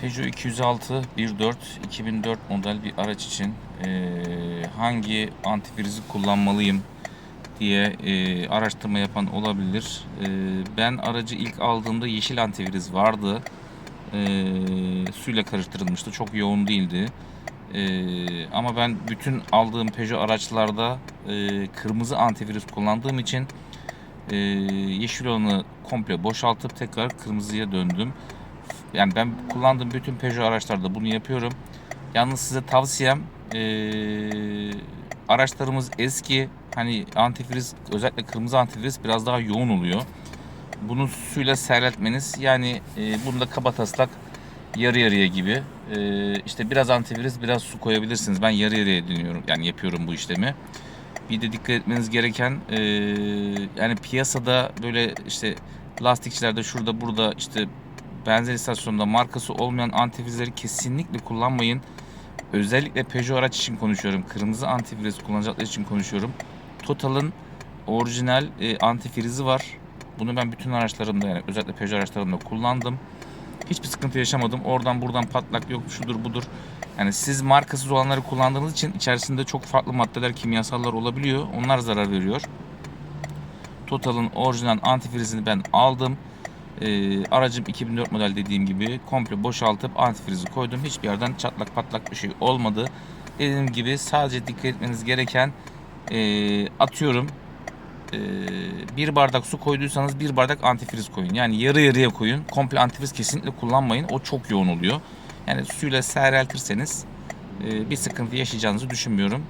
Peugeot 206 1.4 2004 model bir araç için eee, hangi antifrizi kullanmalıyım diye eee, araştırma yapan olabilir. Eee, ben aracı ilk aldığımda yeşil antifriz vardı. Eee, suyla karıştırılmıştı. Çok yoğun değildi. Eee, ama ben bütün aldığım Peugeot araçlarda eee, kırmızı antifriz kullandığım için eee, yeşil olanı komple boşaltıp tekrar kırmızıya döndüm. Yani ben kullandığım bütün Peugeot araçlarda bunu yapıyorum. Yalnız size tavsiyem eee, araçlarımız eski. Hani antifriz özellikle kırmızı antifriz biraz daha yoğun oluyor. Bunu suyla seyreltmeniz yani e, bunda kaba taslak yarı yarıya gibi. E, işte biraz antifriz biraz su koyabilirsiniz. Ben yarı yarıya deniyorum yani yapıyorum bu işlemi. Bir de dikkat etmeniz gereken e, yani piyasada böyle işte lastikçilerde şurada burada işte benzin istasyonunda markası olmayan antifrizleri kesinlikle kullanmayın. Özellikle Peugeot araç için konuşuyorum. Kırmızı antifriz kullanacaklar için konuşuyorum. Total'ın orijinal e, antifrizi var. Bunu ben bütün araçlarımda yani özellikle Peugeot araçlarımda kullandım. Hiçbir sıkıntı yaşamadım. Oradan buradan patlak yok şudur budur. Yani siz markasız olanları kullandığınız için içerisinde çok farklı maddeler, kimyasallar olabiliyor. Onlar zarar veriyor. Total'ın orijinal antifrizini ben aldım. Ee, aracım 2004 model dediğim gibi komple boşaltıp antifrizi koydum. Hiçbir yerden çatlak patlak bir şey olmadı. Dediğim gibi sadece dikkat etmeniz gereken ee, atıyorum ee, bir bardak su koyduysanız bir bardak antifriz koyun. Yani yarı yarıya koyun. Komple antifriz kesinlikle kullanmayın. O çok yoğun oluyor. Yani suyla seyreltirseniz ee, bir sıkıntı yaşayacağınızı düşünmüyorum.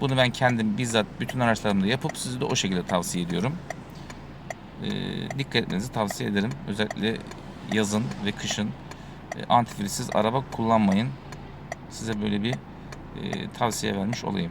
Bunu ben kendim bizzat bütün araçlarımda yapıp size de o şekilde tavsiye ediyorum. Ee, dikkat etmenizi tavsiye ederim. Özellikle yazın ve kışın e, antifrizsiz araba kullanmayın. Size böyle bir e, tavsiye vermiş olayım.